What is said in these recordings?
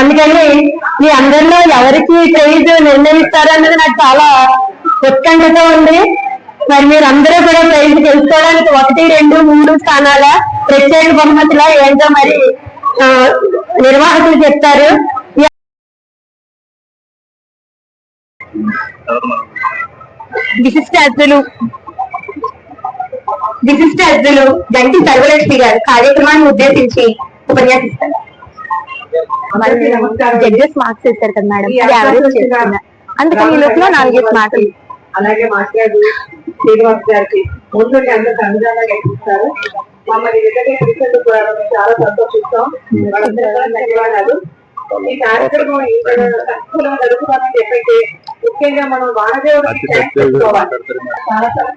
అందుకని మీ అందరిలో ఎవరికి ప్రైజ్ నిర్ణయిస్తారు అన్నది నాకు చాలా ఉత్కంఠతో ఉంది. మరి మీరు అందరూ కూడా ప్రైజ్ తెలుసుకోవడానికి ఒకటి రెండు మూడు స్థానాల ప్రత్యేక బహుమతుల ఏంటో మరి నిర్వాహకులు చెప్తారు. విశిష్ట అతిథులు విశిష్ట అతిథులు గంటి సర్వలక్ష్మి గారు కార్యక్రమాన్ని ఉద్దేశించి ఉపన్యాసిస్తారు. జడ్జెస్ మార్క్స్ ఇస్తారు కదా మేడం. యావరేజ్ చేస్తున్నా అందుకని ఈ లోపల నాలుగేసి మార్కులు. అలాగే మాట్లాడు శ్రీనివాస్ గారికి ముందు అందరూ సంవిధానాలు ఎక్కిస్తారు మమ్మల్ని విధంగా చూసేందుకు కూడా మేము చాలా సంతోషిస్తాం. ధన్యవాదాలు. ఈ కార్యక్రమం అనుకూలంగా జరుగుతుందని చెప్పండి. ముఖ్యంగా మనం వానదేవుడికి థ్యాంక్స్ చాలా చాలా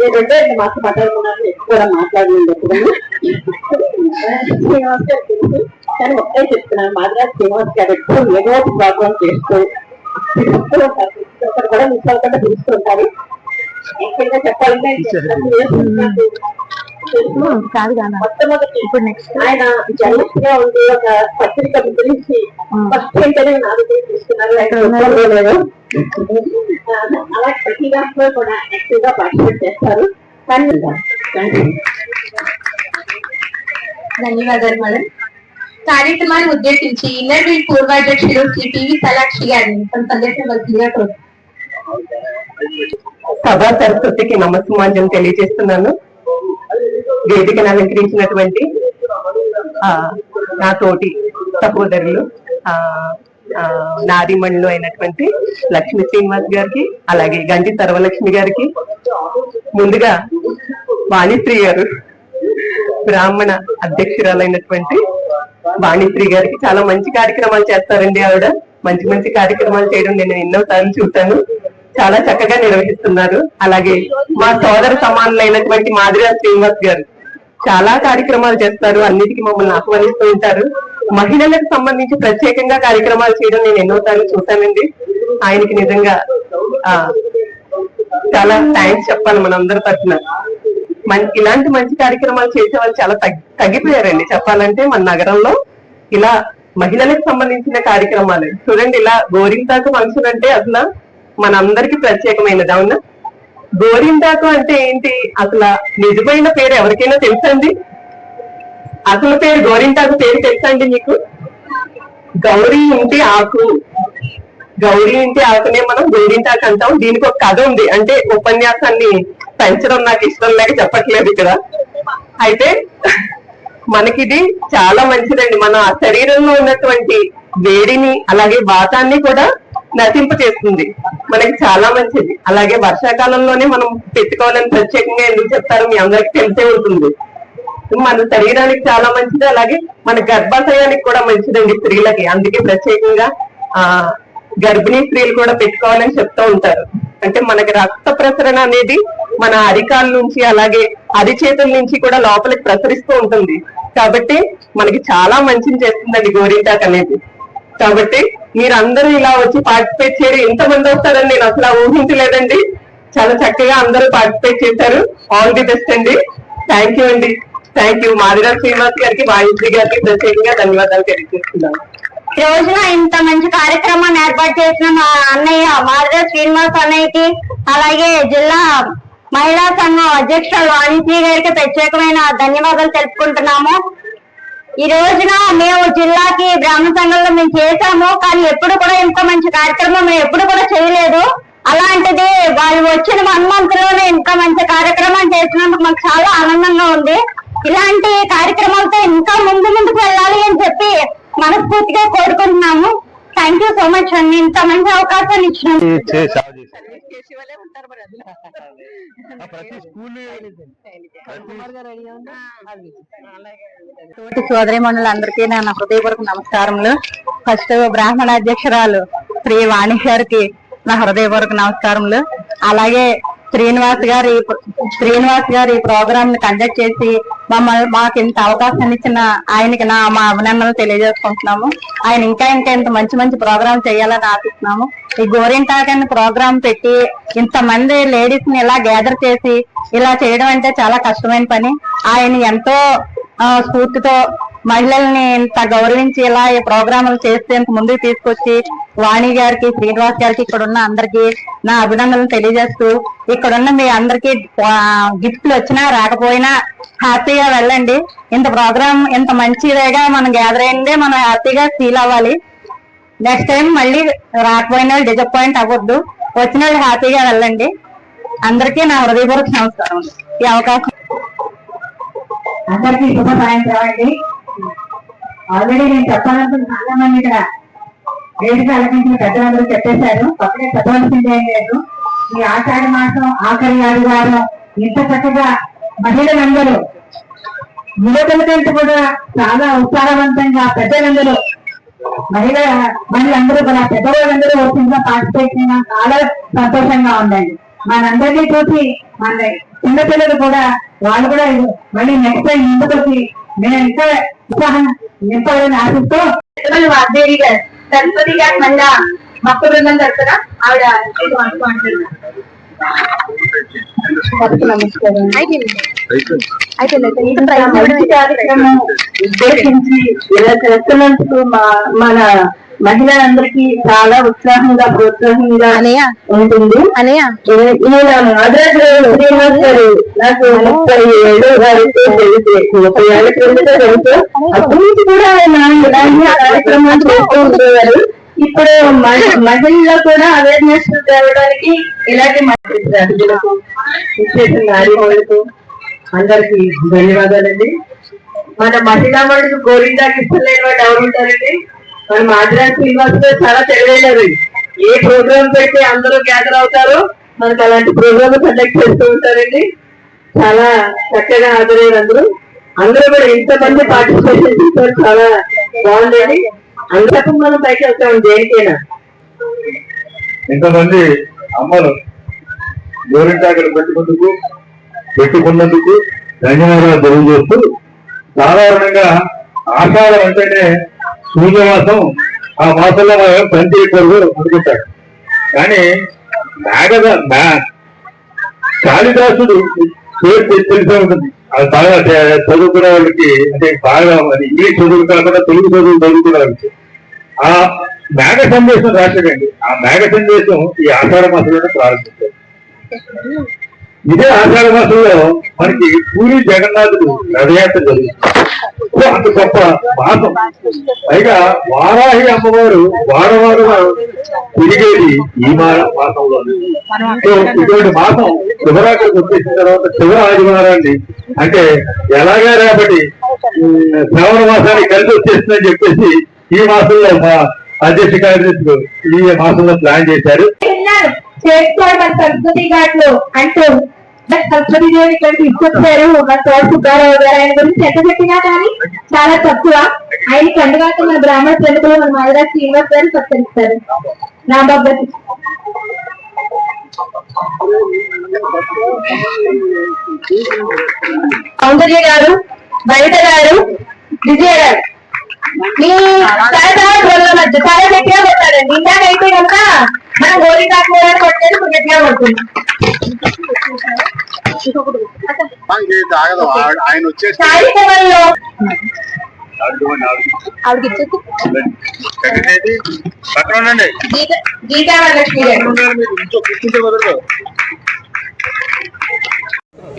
థ్యాంక్స్ చెప్తాను నేను రెండో రెండు మాకు పడ్డాను ఎక్కువ మాట్లాడలేదు ఎప్పుడు శ్రీనివాస్ గారు తెలుసు. కానీ ఒకటే చెప్తున్నాను మాదిరాజ్ శ్రీనివాస్ గారు ఎప్పుడు ఏదో ఒక ప్రోగ్రామ్ చేస్తూ కూడా మిస్ అవ్వకుండా ముఖ్యంగా చెప్పాలంటే కాదు ఇప్పుడు నెక్స్ట్ ఆయన జర్నలిస్ట్గా ఉండి ఒక పత్రిక గురించి ఫస్ట్ ఇంటర్వ్యూ నా దగ్గర తీసుకున్నారు. అలా ప్రతి దాంట్లో కూడా యాక్టివ్గా పార్టిసిపేట్ చేస్తారు. ధన్యవాదాలు. మేడం కార్యక్రమాన్ని ఉద్దేశించి ఇన్నర్ వీల్ పూర్వాధ్యక్షుడు శ్రీ టివి సలాక్షి గారిని తన సందేశం వలసిందిగా కోరుతున్నాను. సభా సరస్వతికి నమస్మాంజం తెలియజేస్తున్నాను. వేదికను అలంకరించినటువంటి ఆ, నా తోటి సహోదరులు ఆ, అయినటువంటి లక్ష్మీ శ్రీనివాస్ గారికి అలాగే గంటి సర్వలక్ష్మి గారికి ముందుగా వాణిశ్రీ గారు బ్రాహ్మణ అధ్యక్షురాలైనటువంటి వాణిశ్రీ గారికి చాలా మంచి కార్యక్రమాలు చేస్తారండి ఆవిడ. మంచి మంచి కార్యక్రమాలు చేయడం నేను ఎన్నో సార్లు చూశాను. చాలా చక్కగా నిర్వహిస్తున్నారు. అలాగే మా సోదర సమానులైనటువంటి మాదిరా శ్రీనివాస్ గారు చాలా కార్యక్రమాలు చేస్తారు. అన్నిటికీ మమ్మల్ని ఆహ్వానిస్తూ ఉంటారు. మహిళలకు సంబంధించి ప్రత్యేకంగా కార్యక్రమాలు చేయడం నేను ఎన్నో సార్లు చూశానండి. ఆయనకి నిజంగా ఆ చాలా థ్యాంక్స్ చెప్పాలి మనందరి తరఫున. మన్- ఇలాంటి మంచి కార్యక్రమాలు చేసే వాళ్ళు చాలా తగ్గి- తగ్గిపోయారండి. చెప్పాలంటే మన నగరంలో ఇలా మహిళలకు సంబంధించిన కార్యక్రమాలు. చూడండి ఇలా గోరింతాకు ఫంక్షన్ అంటే అసలు మన అందరికి ప్రత్యేకమైనది అవునా? గోరింటాకు అంటే ఏంటి? అసలు నిజమైన పేరు ఎవరికైనా తెలుసండి? అసలు పేరు గోరింటాకు పేరు తెలుసండి మీకు? గౌరీ ఇంటి ఆకు. గౌరీ ఇంటి ఆకునే మనం గోరింటాకు అంటాం. దీనికి ఒక కథ ఉంది. అంటే ఉపన్యాసాన్ని పెంచడం నాకు ఇష్టం లేక చెప్పట్లేదు ఇక్కడ. అయితే మనకిది చాలా మంచిదండి. మన శరీరంలో ఉన్నటువంటి వేడిని అలాగే వాతాన్ని కూడా నశింప చేస్తుంది. మనకి చాలా మంచిది. అలాగే వర్షాకాలంలోనే మనం పెట్టుకోవాలని ప్రత్యేకంగా ఎందుకు చెప్తారు మీ అందరికి తెలిసే ఉంటుంది. మన శరీరానికి చాలా మంచిది. అలాగే మన గర్భాశయానికి కూడా మంచిదండి స్త్రీలకి. అందుకే ప్రత్యేకంగా ఆ గర్భిణీ స్త్రీలు కూడా పెట్టుకోవాలని చెప్తూ ఉంటారు. అంటే మనకి రక్త ప్రసరణ అనేది మన అరికాల నుంచి అలాగే అరిచేతుల నుంచి కూడా లోపలికి ప్రసరిస్తూ ఉంటుంది. కాబట్టి మనకి చాలా మంచిని చేస్తుందండి గోరింటాక్ అనేది. కాబట్టి మీరందరూ ఇలా వచ్చి పార్టిసిపేట్ చేయడం ఎంత మంది వస్తారని నేను అసలు ఊహించలేదండి. చాలా చక్కగా అందరూ పార్టిసిపేట్ చేశారు. ఆల్ ది బెస్ట్ అండి. థ్యాంక్ యూ అండి. థ్యాంక్ యూ మాదిరా శ్రీనివాస్ గారికి వాణిజ్య గారికి ప్రత్యేకంగా ధన్యవాదాలు తెలియజేస్తున్నాను. ఈ రోజున ఇంత మంచి కార్యక్రమాన్ని ఏర్పాటు చేసిన మా అన్నయ్య మాధవ శ్రీనివాస్ అన్నయ్యకి అలాగే జిల్లా మహిళా సంఘం అధ్యక్షురాలు వాణిజ్య గారికి ప్రత్యేకమైన ధన్యవాదాలు తెలుపుకుంటున్నాము. ఈ రోజున మేము జిల్లాకి బ్రాహ్మణ సంఘంలో మేము చేశాము కానీ ఎప్పుడు కూడా ఇంకో మంచి కార్యక్రమం మేము ఎప్పుడు కూడా చేయలేదు. అలాంటిది వాళ్ళు వచ్చిన వన్ మంత్లోనే ఇంకా మంచి కార్యక్రమం చేసినందుకు మాకు చాలా ఆనందంగా ఉంది. ఇలాంటి కార్యక్రమాలతో ఇంకా ముందు ముందుకు వెళ్ళాలి అని చెప్పి మనస్ఫూర్తిగా కోరుకుంటున్నాము. థ్యాంక్ యూ సో మచ్ అండి ఇంత మంచి ప్రతి స్కూల్ తోటి సోదరి అందరికీ నా హృదయపూర్వక నమస్కారములు. ఫస్ట్ బ్రాహ్మణ అధ్యక్షురాలు శ్రీ వాణి గారికి నా హృదయపూర్వక నమస్కారములు. అలాగే శ్రీనివాస్ గారు శ్రీనివాస్ గారు ఈ ప్రోగ్రామ్ని కండక్ట్ చేసి మమ్మల్ని మాకు ఇంత అవకాశాన్ని ఇచ్చిన ఆయనకి నా మా అభినందనలు తెలియజేసుకుంటున్నాము. ఆయన ఇంకా ఇంకా ఇంత మంచి మంచి ప్రోగ్రామ్ చేయాలని ఆశిస్తున్నాము. ఈ గోరింటాక్ అని ప్రోగ్రామ్ పెట్టి ఇంతమంది లేడీస్ని ఇలా గ్యాదర్ చేసి ఇలా చేయడం అంటే చాలా కష్టమైన పని. ఆయన ఎంతో ఆ, స్ఫూర్తితో మహిళల్ని ఇంత గౌరవించి ఇలా ఈ ప్రోగ్రాములు చేస్తే ముందుకు తీసుకొచ్చి వాణి గారికి శ్రీనివాస్ గారికి ఇక్కడ ఉన్న అందరికి నా అభినందనలు తెలియజేస్తూ ఇక్కడ ఉన్న మీ అందరికి గిఫ్ట్లు వచ్చినా రాకపోయినా హ్యాపీగా వెళ్ళండి. ఇంత ప్రోగ్రామ్ ఇంత మంచిదేగా మనం గ్యాదర్ అయిందే మనం హ్యాపీగా ఫీల్ అవ్వాలి. నెక్స్ట్ టైం మళ్ళీ రాకపోయిన వాళ్ళు డిసప్పాయింట్ అవ్వద్దు. వచ్చిన వాళ్ళు హ్యాపీగా వెళ్ళండి. అందరికీ నా హృదయపూర్వక నమస్కారం. ఈ అవకాశం అందరికీ శుభ సాయంత్రం అండి. ఆల్రెడీ నేను చెప్పాలనుకున్న చాలా మంది ఇక్కడ వేదిక అలకించిన పెద్దలందరూ చెప్పేశారు. పక్కనే చెప్పవలసింది ఏం లేదు. ఈ ఆషాఢ మాసం ఆఖరి ఆదివారం ఇంత చక్కగా మహిళలందరూ యువకుల కంటే కూడా చాలా ఉత్సాహవంతంగా పెద్దలందరూ మహిళ మహిళలందరూ కూడా పెద్దవాళ్ళందరూ ఓపెన్గా పార్టిసిపేట్ చేయడం చాలా సంతోషంగా ఉందండి. మనందరినీ చూసి మన చిన్నపిల్లలు కూడా వాళ్ళు కూడా మళ్ళీ నెక్స్ట్ టైం ముందుకొచ్చి నేను మేము ఇంకా నింపాలని ఆశిస్తూ వాగ్దేవి గారు సరస్వతి గారు మళ్ళా మొక్క బృందం తరఫున ఆవిడ ఉద్దేశించి ఇలా చేస్తున్నందుకు మా మన మహిళలందరికీ చాలా ఉత్సాహంగా ప్రోత్సాహంగా ఉంటుంది. ఈయన శ్రీనివాస్ గారు నాకు ముప్పై ఏడు వరకు తెలిసి ముప్పై ఏళ్ళ క్రిందట తెలుసు. అప్పటి నుంచి కూడా ఆయన ఇలాంటి కార్యక్రమాలు చేస్తూ ఉండేవారు. ఇప్పుడు మహిళల్లో కూడా అవేర్నెస్ తేవడానికి ఇలాంటి నారీమణులకు అందరికి ధన్యవాదాలండి. మన మహిళా వాళ్ళకి గోరింటాకి ఇష్టలేని వాళ్ళు ఎవరు ఉంటారండి? మన మాదిరా శ్రీనివాస్ గారు చాలా తెలివైనరు ఏ ప్రోగ్రామ్ పెట్టి అందరూ గ్యాదర్ అవుతారు మనకు అలాంటి ప్రోగ్రామ్ కండక్ట్ చేస్తూ ఉంటారండి. చాలా చక్కగా హాజరయ్యారు అందరూ. అందరూ కూడా ఇంతమంది పార్టిసిపేషన్ చేస్తారు చాలా బాగుండేది అందరం మనం పైకి వెళ్తాం దేనికైనా. ఇంతమంది అమ్మలు గోరింటాకలు పెట్టుకుందుకు పెట్టుకున్నందుకు ధన్యవాదాలు తెలియజేస్తూ సాధారణంగా ఆషాఢం అంటేనే సూర్యమాసం ఆ మాసంలో మనం పని చేయకూడదు అనుకుంటాడు కానీ మేఘద మ్యా- కాళిదాసుడు పేరు తెలిసే ఉంటుంది. అది బాగా చదువుకునే వాళ్ళకి అంటే బాగా అది ఇంగ్లీష్ చదువులు కాకుండా తెలుగు చదువులు చదువుకునే వాళ్ళకి ఆ మేఘ సందేశం రాశాడండి. ఆ మేఘ సందేశం ఈ ఆషాఢ మాసంలోనే ప్రారంభించారు. ఇదే ఆషాఢ మాసంలో మనకి పూరి జగన్నాథుడు రథయాత్ర జరుగుతుంది అంత గొప్ప మాసం పైగా వారాహి అమ్మవారు వారవారుగా తిరిగేది ఈ మాసంలో. సో ఇటువంటి మాసం శివరాత్రికి వచ్చేసిన తర్వాత శివ ఆదివారాన్ని అంటే ఎలాగా రేపటి ఉమ్, శ్రావణ మాసానికి కలిసి వచ్చేస్తుందని చెప్పేసి ఈ మాసంలో మా అధ్యక్ష కార్యదర్శులు ఈ మాసంలో ప్లాన్ చేశారు. చేసుకోవడం మన సరస్వతి ఘాట్లు అంటూ మరి సరస్వతి దేవి ఇక్కడ తీసుకొచ్చారు. మన సుబ్బారావు గారు ఆయన గురించి ఎంత చెప్పినా కానీ చాలా తక్కువ. ఆయన కండుగాక మన బ్రాహ్మణ ప్రముఖులు మన మాదిరా శ్రీనివాస్ గారు సత్కరిస్తారు. నా భగవతి. సౌందర్య గారు బయట గారు విజయ గారు. మీ సరదా గొర్రెల మధ్య చాలా గట్టిగా కొట్టారండి. ఇందాకైతే కనుక మనం గోరీ కాకపోవడానికి కొట్టేది గట్టిగా కొడుతుంది. ఆయన వచ్చేసి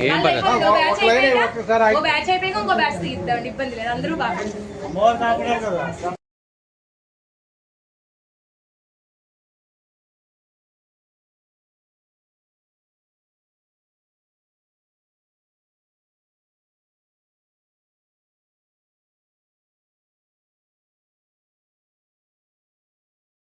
ఏం పర్లేదు. బ్యాచ్ అయిపోయాక ఇంకో బ్యాచ్ తీద్దాం ఇబ్బంది లేదు. అందరూ బాగా